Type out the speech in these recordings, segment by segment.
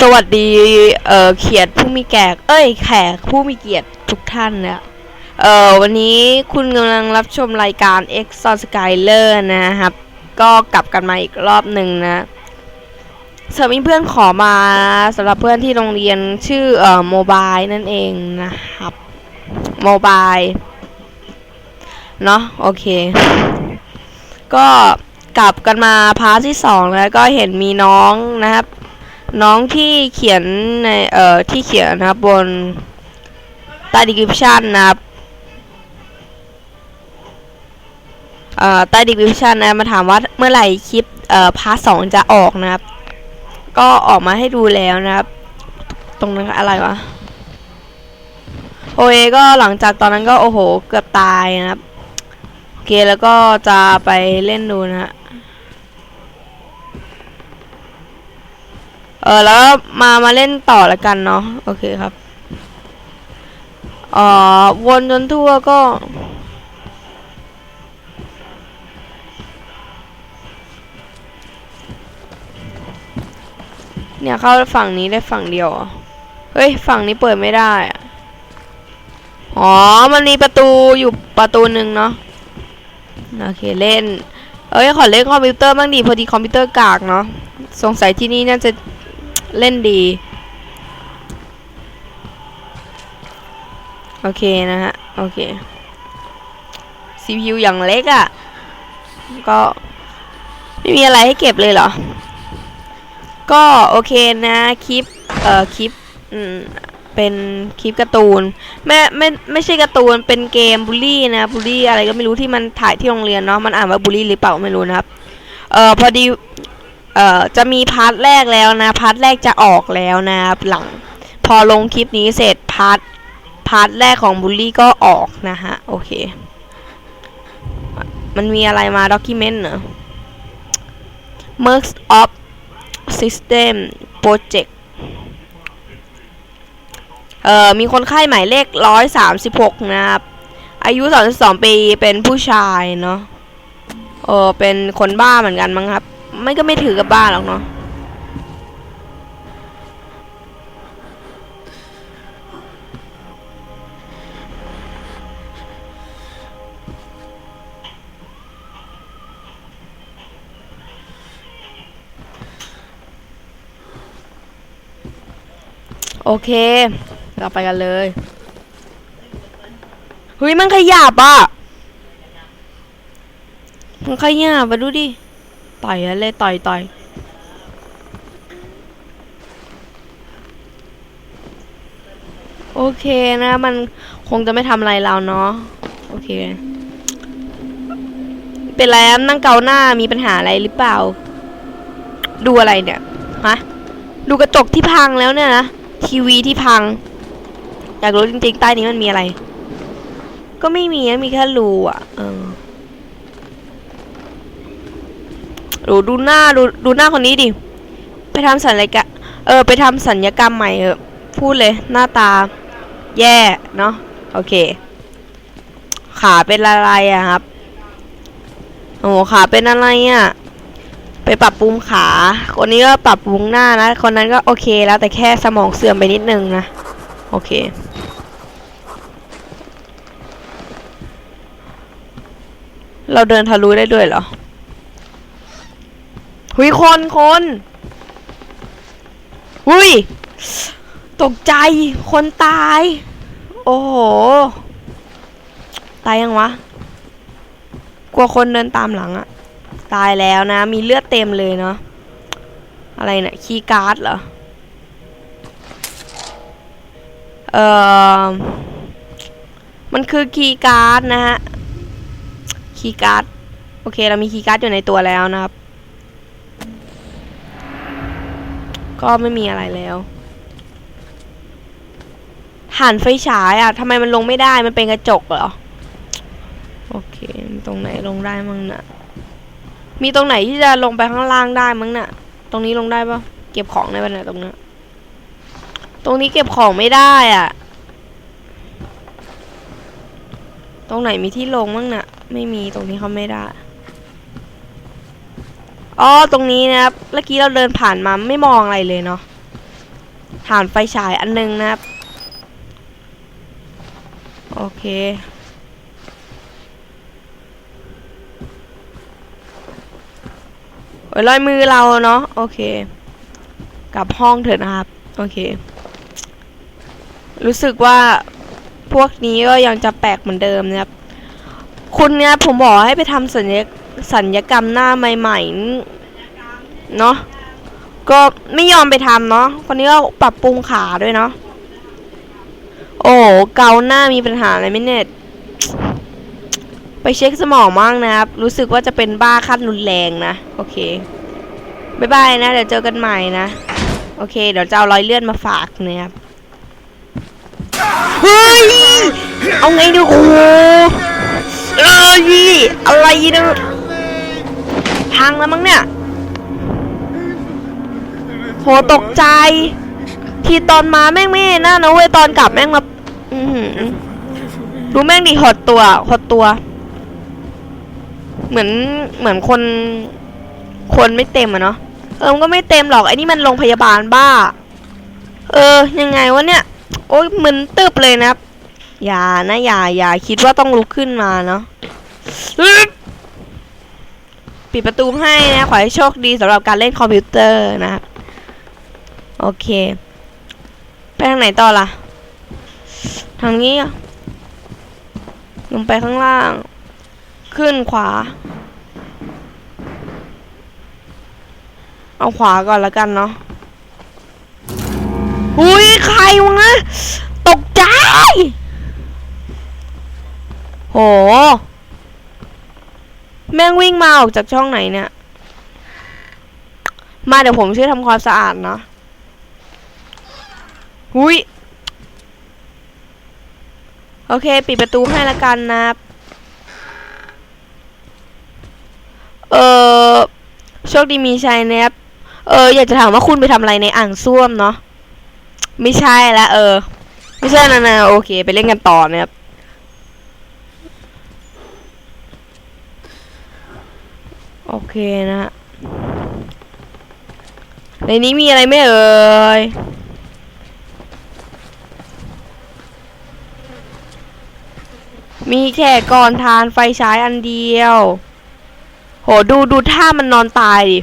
สวัสดี เอ่อเขียดผู้มีแกกเอ้ย แขกผู้มีเกียรติทุกท่านเนี่ยเอ่อวันนี้คุณกำลังรับชมรายการ X o Skyler นะครับ ก็กลับกันมาอีกรอบหนึ่งนะเสริมมีเพื่อนขอมาสำหรับเพื่อนที่โรงเรียนชื่อเอ่อโมบายนั่นเองนะครับโมบายเนาะโอเค ก็กลับกันมาพาร์ทที่สองแล้วก็เห็นมีน้องนะครับ น้องที่เขียนในเอ่อที่เขียนนะครับบนใต้ description นะครับเอ่อใต้ description นะมาถามว่าเมื่อไหร่คลิปเอ่อพาร์ทสองจะออกนะครับ ก็ออกมาให้ดูแล้วนะครับ ตรงนั้นอะไรวะโอเคก็หลังจากตอนนั้นก็โอ้โหเกือบตายนะครับ โอเคแล้วก็จะไปเล่นดูนะฮะ เออแล้วมามาเล่นต่อละกันเนาะโอเคครับเอ่อวนจนทั่วก็ เนี่ยเข้าฝั่งนี้ได้ฝั่งเดียวเฮ้ยฝั่งนี้เปิดไม่ได้อะอ๋อมันมีประตูอยู่ประตูหนึ่งเนาะโอเคเล่น เอ้ยขอเล่นคอมพิวเตอร์บ้างดีพอดีคอมพิวเตอร์กากเนาะสงสัยที่นี่น่าจะ เล่นดี โอเคนะฮะ โอเค CPU อย่างเล็กอะ่ะ ก็ไม่มีอะไรให้เก็บเลยเหรอ ก็โอเคนะคลิป เอ่อคลิปอืมเป็นคลิปการ์ตูนไม่ไม่ไม่ใช่การ์ตูนเป็นเกมบูลลี่นะบูลลี่อะไรก็ไม่รู้ที่มันถ่ายที่โรงเรียนเนาะมันอ่านว่าบูลลี่หรือเปล่าไม่รู้นะครับเอ่อพอดี เอ่อจะมีพาร์ทแรกแล้วนะพาร์ทแรกจะออกแล้วนะครับหลัง พอลงคลิปนี้เสร็จพาร์ทพาร์ทแรกของบูลลี่ก็ออกนะฮะโอเค มันมีอะไรมาด็อกิเมนต์เหรอ Mercs of System Project เอ่อมีคนไข้หมายเลข 136 นะครับ อายุ 32 ปีเป็นผู้ชายเนาะเออเป็นคนบ้าเหมือนกันมั้งครับ ไม่ก็ไม่ถือกับบ้าหรอกเนาะโอเค เราไปกันเลย เฮ้ย มันขยับอะ มันขยับมาดูดิ ต่อยอะไรต่อยต่อยโอเคนะมันคงจะไม่ทำอะไรเราเนาะโอเค เป็นไรอะนั่งเกาหน้ามีปัญหาอะไรหรือเปล่า ดูอะไรเนี่ยฮะดูกระจกที่พังแล้วเนี่ยนะทีวีที่พัง อยากรู้จริงๆใต้นี้มันมีอะไร ก็ไม่มีมีแค่รูอะ เออ ดูดูหน้าดูดูหน้าคนนี้ดิ ไปทำสัญญกรรมเออ ไปทำสัญญกรรมใหม่เออพูดเลยหน้าตา แย่เนาะโอเค ขาเป็นอะไรอะครับโอ้ขาเป็นอะไรอะไปปรับปรุงขา คนนี้ก็ปรับปรุงหน้านะ คนนั้นก็โอเคแล้วแต่แค่สมองเสื่อมไปนิดนึงนะ โอเค เราเดินทะลุได้ด้วยเหรอ หุยคนคนหุยตกใจคนตาย โอ้โห ตายยังวะ กลัวคนเดินตามหลังอะตายแล้วนะ มีเลือดเต็มเลยเนาะอะไรเนี่ยคีย์การ์ดเหรอ เอ่อ มันคือคีย์การ์ดนะฮะ คีย์การ์ด โอเค เรามีคีย์การ์ดอยู่ในตัวแล้วนะครับ ก็ไม่มีอะไรแล้วหันไฟฉายอะทำไมมันลงไม่ได้มันเป็นกระจกเหรอ โอเคตรงไหนลงได้มั้งน่ะ มีตรงไหนที่จะลงไปข้างล่างได้มั้งน่ะ ตรงนี้ลงได้ปะเก็บของได้ปะเนี่ยตรงนี้ตรงนี้เก็บของไม่ได้อะ ตรงไหนมีที่ลงมั้งน่ะ ไม่มีตรงนี้เขาไม่ได้ อ๋อตรงนี้นะครับเมื่อกี้เราเดินผ่านมาไม่มองอะไรเลยเนาะฐานไฟฉายอันหนึงนะครับ โอเค โอ้ยรอยมือเราเนาะโอเค กลับห้องเถอะนะครับ โอเค รู้สึกว่าพวกนี้ก็ยังจะแปลกเหมือนเดิมนะครับ คุณเนี่ยผมบอกให้ไปทำสัญญ สัญญกรรมหน้าใหม่ๆเนาะก็ไม่ยอมไปทำเนาะคนนี้ก็ปรับปรุงขาด้วยเนาะโอ้โหเกาหน้ามีปัญหาอะไรไหมเนี่ยไปเช็คสมองมั่งนะครับ รู้สึกว่าจะเป็นบ้าขั้นรุนแรงนะ โอเคบายบายนะ เดี๋ยวเจอกันใหม่นะ โอเค เดี๋ยวจะเอารอยเลื่อนมาฝากนะครับ เฮ้ย เอาไงดีโอ้ยอะไรเนี่ย พังแล้วมั้งเนี่ย โหตกใจ ทีตอนมาแม่งไม่น่านะเว้ยตอนกลับแม่งมาดูแม่งดิหดตัวหดตัว เหมือนเหมือนคน คนไม่เต็มอะเนาะเออมันก็ไม่เต็มหรอกไอ้นี่มันโรงพยาบาลบ้า เออ ยังไงวะเนี่ย โอ้ยมึนตึบเลยนะอย่านะอย่าอย่าคิดว่าต้องลุกขึ้นมาเนาะ ปิดประตูให้นะ ขอให้โชคดีสำหรับการเล่นคอมพิวเตอร์นะครับ โอเค ไปทางไหนต่อล่ะ ทางนี้ ลงไปข้างล่าง ขึ้นขวา เอาขวาก่อนแล้วกันเนาะอุ้ยใครวะ ตกใจ โห แม่งวิ่งมาออกจากช่องไหนเนี่ย มาเดี๋ยวผมช่วยทำความสะอาดเนาะอุ้ยโอเค ปิดประตูให้ละกันนะ เออโชคดีมีชัยนะครับ เออ อยากจะถามว่าคุณไปทำอะไรในอ่างส้วมเนาะ ไม่ใช่ละเออ ไม่ใช่นะนะโอเค ไปเล่นกันต่อนะครับ โอเคนะฮะในนี้มีอะไรไม่เอ่ยมีแค่ก่อนทานไฟฉายอันเดียว โหดูดูท่ามันนอนตายดิ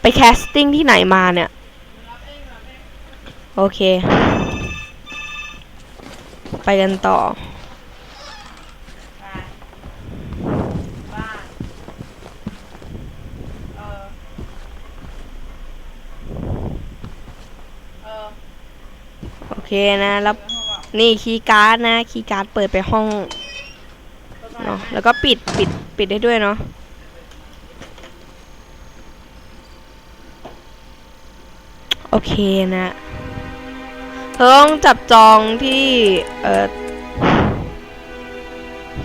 ไปแคสติ้งที่ไหนมาเนี่ย โอเค ไปกันต่อ โอเคนะแล้วนี่คีย์การ์ดนะคีย์การ์ดเปิดไปห้องเนาะแล้วก็ปิดปิดปิดได้ด้วยเนาะโอเคนะเธอต้องจับจองที่เอ่อ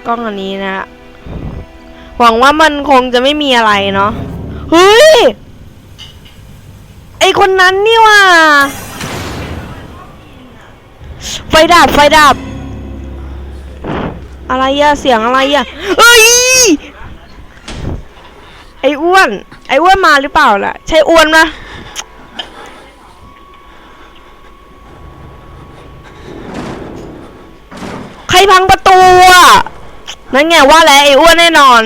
กล้องอันนี้นะ หวังว่ามันคงจะไม่มีอะไรเนาะเฮ้ย ไอคนนั้นนี่ว่า ไฟดับไฟดับ อะไรอะเสียงอะไรอะเอ้ยไออ้วน ไออ้วนมาหรือเปล่าล่ะ ใช่อ้วนนะใครพังประตูอะนั่นไงว่าแล้วไอ้อ้วนแน่นอน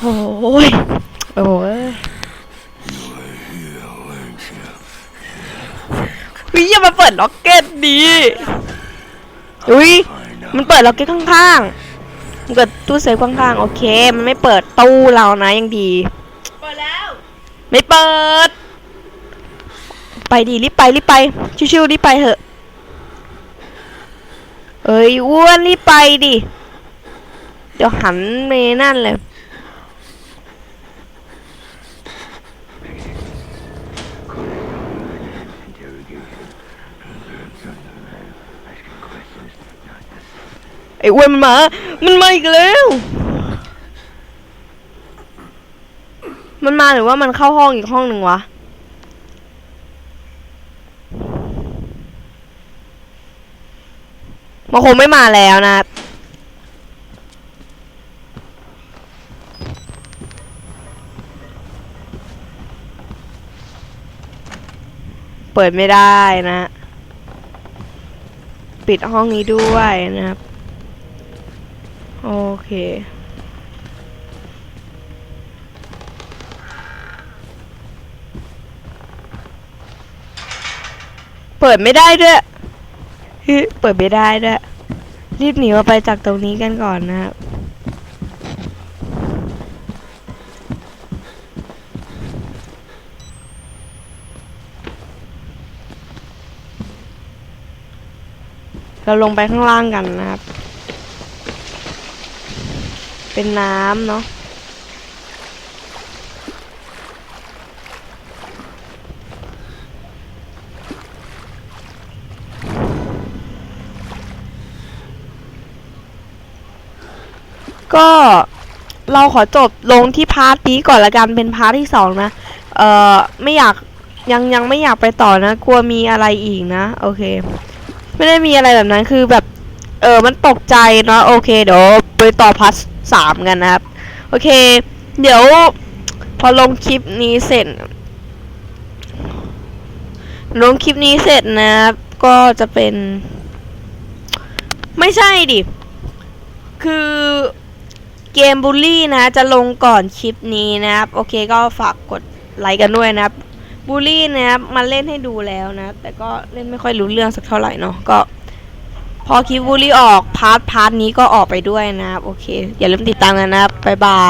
โอ้ยโอ้ ปิดล็อกเก็ตดีอุ้ยมันเปิดล็อกเก็ตข้างๆมันเกิดตู้เซฟข้างๆ โอเค มันไม่เปิดตู้เรานะยังดี เปิดแล้ว ไม่เปิด ไปดีรีบไปรีบไป ชิวๆรีบไปเถอะ เอ้ยอ้วนรีบไปดิ เดี๋ยวหันไปนั่นเลย ไอ้อ้วนมันมา มันมาอีกแล้ว มันมาหรือว่ามันเข้าห้องอีกห้องหนึ่งวะ มันคงไม่มาแล้วนะเปิดไม่ได้นะ ปิดห้องนี้ด้วยนะครับ โอเค เปิดไม่ได้ด้วยฮึเปิดไม่ได้ด้วย รีบหนีออกไปจากตรงนี้กันก่อนนะครับเราลงไปข้างล่างกันนะครับ เป็นน้ำเนาะก็เราขอจบลงที่พาร์ทนี้ก่อนละกันเป็นพาร์ทที่สองนะ เอ่อ ไม่อยากยังยังไม่อยากไปต่อนะ กลัวมีอะไรอีกนะ โอเค ไม่ได้มีอะไรแบบนั้นคือแบบ เออมันตกใจเนาะโอเค เดี๋ยวไปต่อพาร์ท สามกันนะครับ โอเค เดี๋ยวพอลงคลิปนี้เสร็จ ลงคลิปนี้เสร็จนะครับ ก็จะเป็น ไม่ใช่ดิ คือเกมบูลลี่นะ จะลงก่อนคลิปนี้นะครับ โอเคก็ฝากกดไลค์กันด้วยนะครับบูลลี่นะครับมาเล่นให้ดูแล้วนะ แต่ก็เล่นไม่ค่อยรู้เรื่องสักเท่าไหร่เนาะก็ พอคลิปบูลลี่ออกพาร์ทพาร์ทนี้ก็ออกไปด้วยนะครับ โอเค อย่าลืมติดตามกันนะครับบ๊ายบาย